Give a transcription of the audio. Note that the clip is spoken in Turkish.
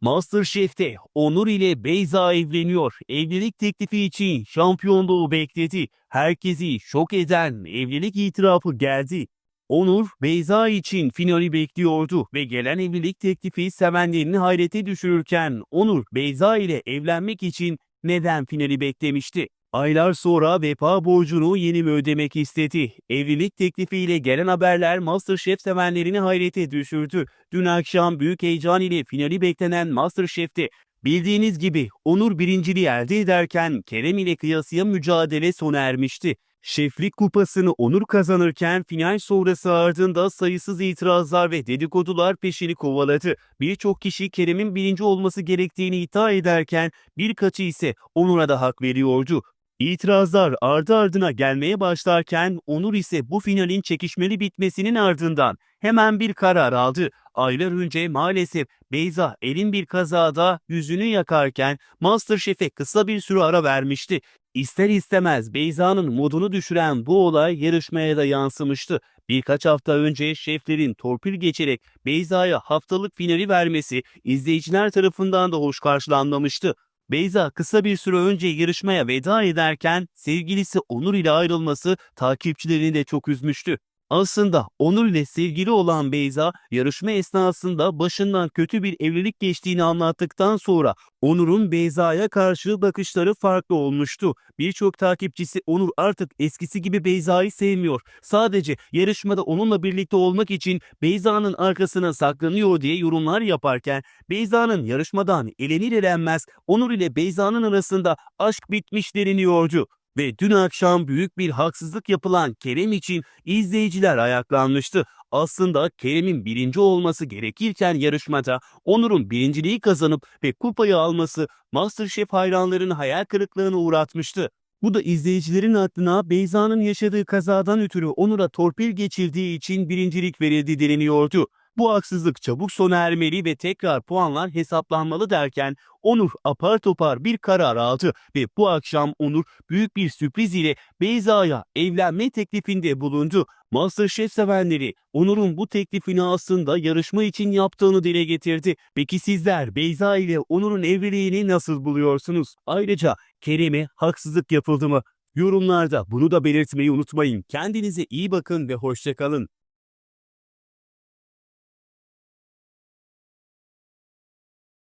Masterchef'te Onur ile Beyza evleniyor. Evlilik teklifi için şampiyonluğu bekledi. Herkesi şok eden evlilik itirafı geldi. Onur, Beyza için finali bekliyordu ve gelen evlilik teklifi sevenlerini hayrete düşürürken Onur, Beyza ile evlenmek için neden finali beklemişti? Aylar sonra vefa borcunu yeni mi ödemek istedi? Evlilik teklifiyle gelen haberler Masterchef sevenlerini hayrete düşürdü. Dün akşam büyük heyecan ile finali beklenen Masterchef'te bildiğiniz gibi Onur birinciliği elde ederken Kerem ile kıyasıya mücadele sona ermişti. Şeflik kupasını Onur kazanırken final sonrası ardında sayısız itirazlar ve dedikodular peşini kovaladı. Birçok kişi Kerem'in birinci olması gerektiğini iddia ederken birkaçı ise Onur'a da hak veriyordu. İtirazlar ardı ardına gelmeye başlarken Onur ise bu finalin çekişmeli bitmesinin ardından hemen bir karar aldı. Aylar önce maalesef Beyza elin bir kazada yüzünü yakarken Masterchef'e kısa bir süre ara vermişti. İster istemez Beyza'nın modunu düşüren bu olay yarışmaya da yansımıştı. Birkaç hafta önce şeflerin torpil geçerek Beyza'ya haftalık finali vermesi izleyiciler tarafından da hoş karşılanmamıştı. Beyza kısa bir süre önce yarışmaya veda ederken sevgilisi Onur ile ayrılması takipçilerini de çok üzmüştü. Aslında Onur ile sevgili olan Beyza yarışma esnasında başından kötü bir evlilik geçtiğini anlattıktan sonra Onur'un Beyza'ya karşı bakışları farklı olmuştu. Birçok takipçisi Onur artık eskisi gibi Beyza'yı sevmiyor. Sadece yarışmada onunla birlikte olmak için Beyza'nın arkasına saklanıyor diye yorumlar yaparken Beyza'nın yarışmadan elenir elenmez Onur ile Beyza'nın arasında aşk bitmiş deniliyordu. Ve dün akşam büyük bir haksızlık yapılan Kerem için izleyiciler ayaklanmıştı. Aslında Kerem'in birinci olması gerekirken yarışmada Onur'un birinciliği kazanıp ve kupayı alması Masterchef hayranlarını hayal kırıklığına uğratmıştı. Bu da izleyicilerin aklına Beyza'nın yaşadığı kazadan ötürü Onur'a torpil geçirdiği için birincilik verildi deniliyordu. Bu haksızlık çabuk sona ermeli ve tekrar puanlar hesaplanmalı derken Onur apar topar bir karar aldı ve bu akşam Onur büyük bir sürpriz ile Beyza'ya evlenme teklifinde bulundu. Masterchef sevenleri Onur'un bu teklifini aslında yarışma için yaptığını dile getirdi. Peki sizler Beyza ile Onur'un evliliğini nasıl buluyorsunuz? Ayrıca Kerem'e haksızlık yapıldı mı? Yorumlarda bunu da belirtmeyi unutmayın. Kendinize iyi bakın ve hoşçakalın.